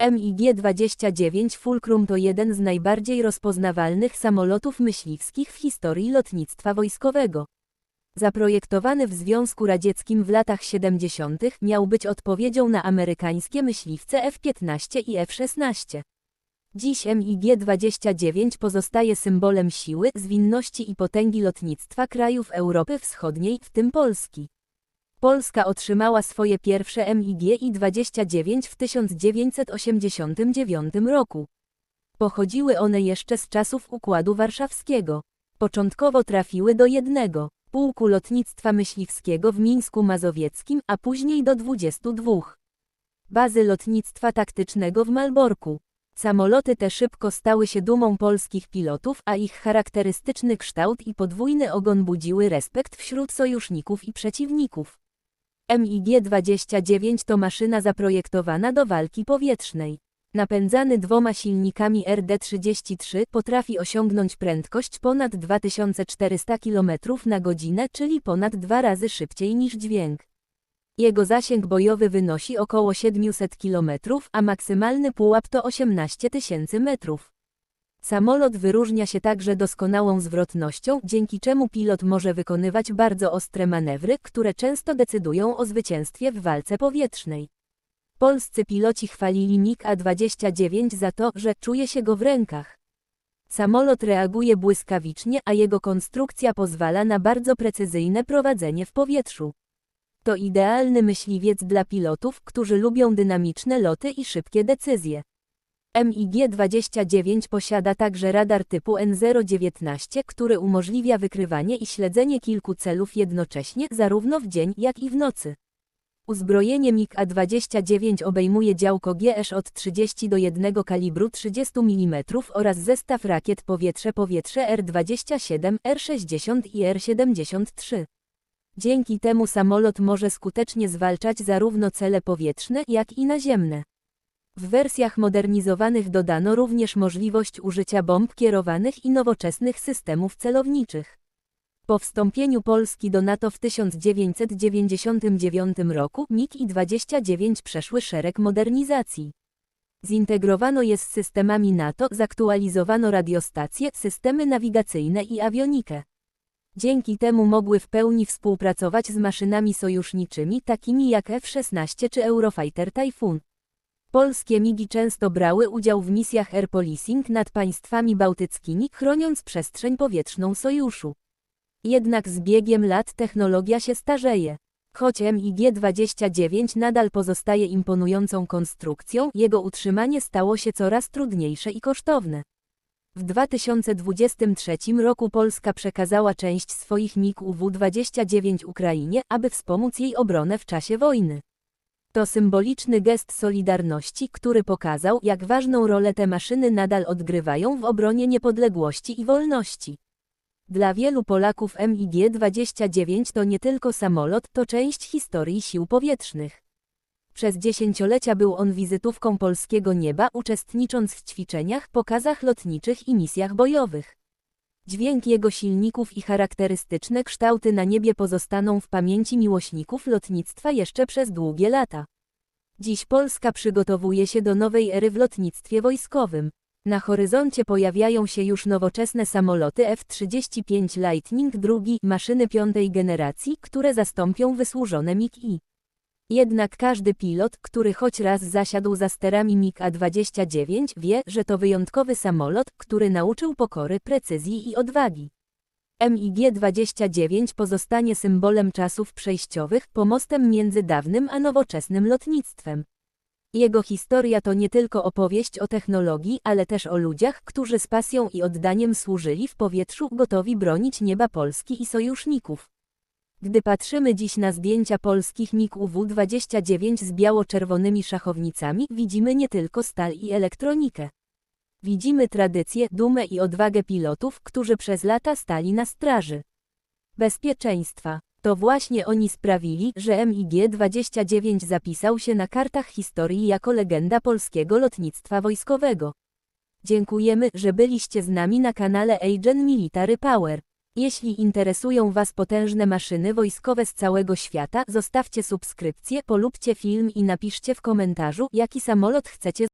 MiG-29 Fulcrum to jeden z najbardziej rozpoznawalnych samolotów myśliwskich w historii lotnictwa wojskowego. Zaprojektowany w Związku Radzieckim w latach 70. miał być odpowiedzią na amerykańskie myśliwce F-15 i F-16. Dziś MiG-29 pozostaje symbolem siły, zwinności i potęgi lotnictwa krajów Europy Wschodniej, w tym Polski. Polska otrzymała swoje pierwsze MiG-29 w 1989 roku. Pochodziły one jeszcze z czasów Układu Warszawskiego. Początkowo trafiły do jednego pułku lotnictwa myśliwskiego w Mińsku Mazowieckim, a później do 22 bazy lotnictwa taktycznego w Malborku. Samoloty te szybko stały się dumą polskich pilotów, a ich charakterystyczny kształt i podwójny ogon budziły respekt wśród sojuszników i przeciwników. MiG-29 to maszyna zaprojektowana do walki powietrznej. Napędzany dwoma silnikami RD-33 potrafi osiągnąć prędkość ponad 2400 km na godzinę, czyli ponad dwa razy szybciej niż dźwięk. Jego zasięg bojowy wynosi około 700 km, a maksymalny pułap to 18 tysięcy metrów. Samolot wyróżnia się także doskonałą zwrotnością, dzięki czemu pilot może wykonywać bardzo ostre manewry, które często decydują o zwycięstwie w walce powietrznej. Polscy piloci chwalili MiG-A-29 za to, że czuje się go w rękach. Samolot reaguje błyskawicznie, a jego konstrukcja pozwala na bardzo precyzyjne prowadzenie w powietrzu. To idealny myśliwiec dla pilotów, którzy lubią dynamiczne loty i szybkie decyzje. MiG-29 posiada także radar typu N019, który umożliwia wykrywanie i śledzenie kilku celów jednocześnie, zarówno w dzień, jak i w nocy. Uzbrojenie MiG-A29 obejmuje działko GS od 30 do 1 kalibru 30 mm oraz zestaw rakiet powietrze-powietrze R-27, R-60 i R-73. Dzięki temu samolot może skutecznie zwalczać zarówno cele powietrzne, jak i naziemne. W wersjach modernizowanych dodano również możliwość użycia bomb kierowanych i nowoczesnych systemów celowniczych. Po wstąpieniu Polski do NATO w 1999 roku MiG-29 przeszły szereg modernizacji. Zintegrowano je z systemami NATO, zaktualizowano radiostacje, systemy nawigacyjne i awionikę. Dzięki temu mogły w pełni współpracować z maszynami sojuszniczymi takimi jak F-16 czy Eurofighter Typhoon. Polskie MIGI często brały udział w misjach air policing nad państwami bałtyckimi, chroniąc przestrzeń powietrzną sojuszu. Jednak z biegiem lat technologia się starzeje. Choć MiG-29 nadal pozostaje imponującą konstrukcją, jego utrzymanie stało się coraz trudniejsze i kosztowne. W 2023 roku Polska przekazała część swoich MiG UW-29 Ukrainie, aby wspomóc jej obronę w czasie wojny. To symboliczny gest solidarności, który pokazał, jak ważną rolę te maszyny nadal odgrywają w obronie niepodległości i wolności. Dla wielu Polaków MiG-29 to nie tylko samolot, to część historii sił powietrznych. Przez dziesięciolecia był on wizytówką polskiego nieba, uczestnicząc w ćwiczeniach, pokazach lotniczych i misjach bojowych. Dźwięk jego silników i charakterystyczne kształty na niebie pozostaną w pamięci miłośników lotnictwa jeszcze przez długie lata. Dziś Polska przygotowuje się do nowej ery w lotnictwie wojskowym. Na horyzoncie pojawiają się już nowoczesne samoloty F-35 Lightning II, maszyny piątej generacji, które zastąpią wysłużone MiG-I. Jednak każdy pilot, który choć raz zasiadł za sterami MiG-A-29 wie, że to wyjątkowy samolot, który nauczył pokory, precyzji i odwagi. MiG-29 pozostanie symbolem czasów przejściowych, pomostem między dawnym a nowoczesnym lotnictwem. Jego historia to nie tylko opowieść o technologii, ale też o ludziach, którzy z pasją i oddaniem służyli w powietrzu, gotowi bronić nieba Polski i sojuszników. Gdy patrzymy dziś na zdjęcia polskich MiG UW-29 z biało-czerwonymi szachownicami, widzimy nie tylko stal i elektronikę. Widzimy tradycję, dumę i odwagę pilotów, którzy przez lata stali na straży bezpieczeństwa. To właśnie oni sprawili, że MiG-29 zapisał się na kartach historii jako legenda polskiego lotnictwa wojskowego. Dziękujemy, że byliście z nami na kanale Agent Military Power. Jeśli interesują Was potężne maszyny wojskowe z całego świata, zostawcie subskrypcję, polubcie film i napiszcie w komentarzu, jaki samolot chcecie